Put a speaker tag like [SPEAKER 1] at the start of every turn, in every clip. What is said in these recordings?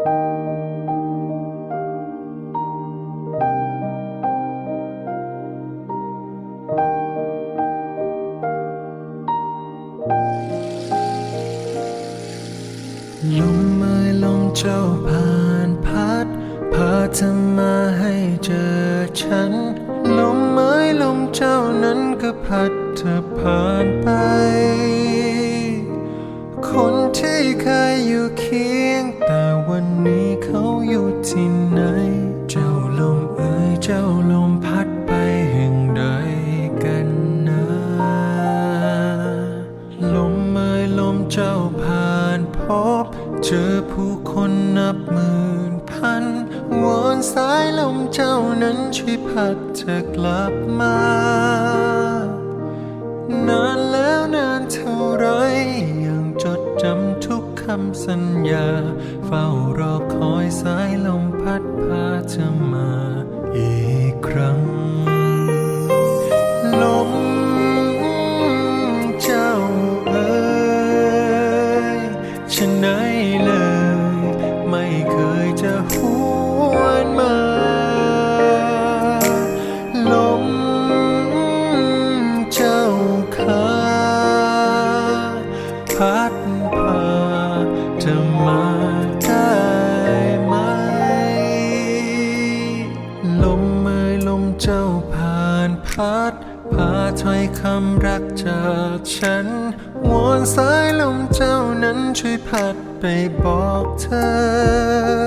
[SPEAKER 1] ลมเมื่ยลมเจ้าผ่านพัดพาเธอมาให้เจอฉัน ลมเมื่ยลมเจ้านั้นก็พัดเธอผ่านไป บ เจอผู้คนนับหมื่นพันวอนสายลมเจ้านั้นช่วยพัดเธอกลับมา นานแล้วนานเท่าไรยังจดจำทุกคำสัญญา เฝ้ารอคอยสายลมพัดพาเธอมาอี จะหวนมาลมเจ้าขาพัดพาจะมาได้ไหม ลมเมื่ยลมเจ้าผ่านพัดพาถ้อยคำรักจากฉันวอนสายลมเจ้านั้นช่วยพัดไปบอกเธอ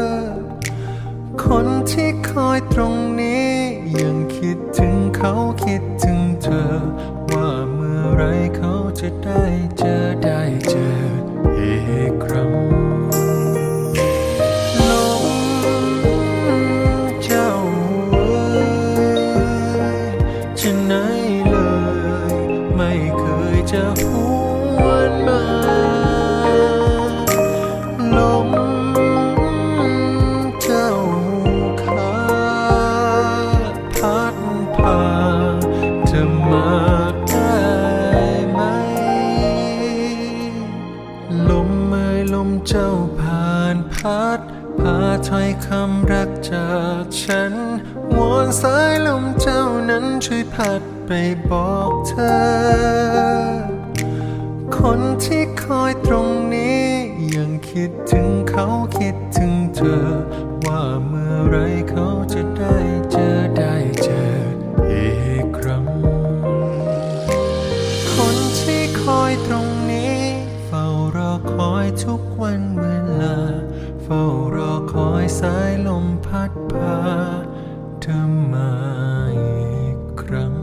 [SPEAKER 1] คนที่คอยตรงนี้ยังานพัดพาถ้อยคำรักจากฉันวอนสายลมเจ้านั้นช่วยพัดไปบอกเธอ คนที่คอยตรงนี้ ยังคิดถึงเขาคิดถึงเธอ ว่าเมื่อไรเขาจะได้เจอได้เจออีกครั้ง คนที่คอยตรงนี้ เฝ้ารอคอยทุกวันเวลาเ้ารอคอยสายลมพัดพาเธอมาอีกครั้ง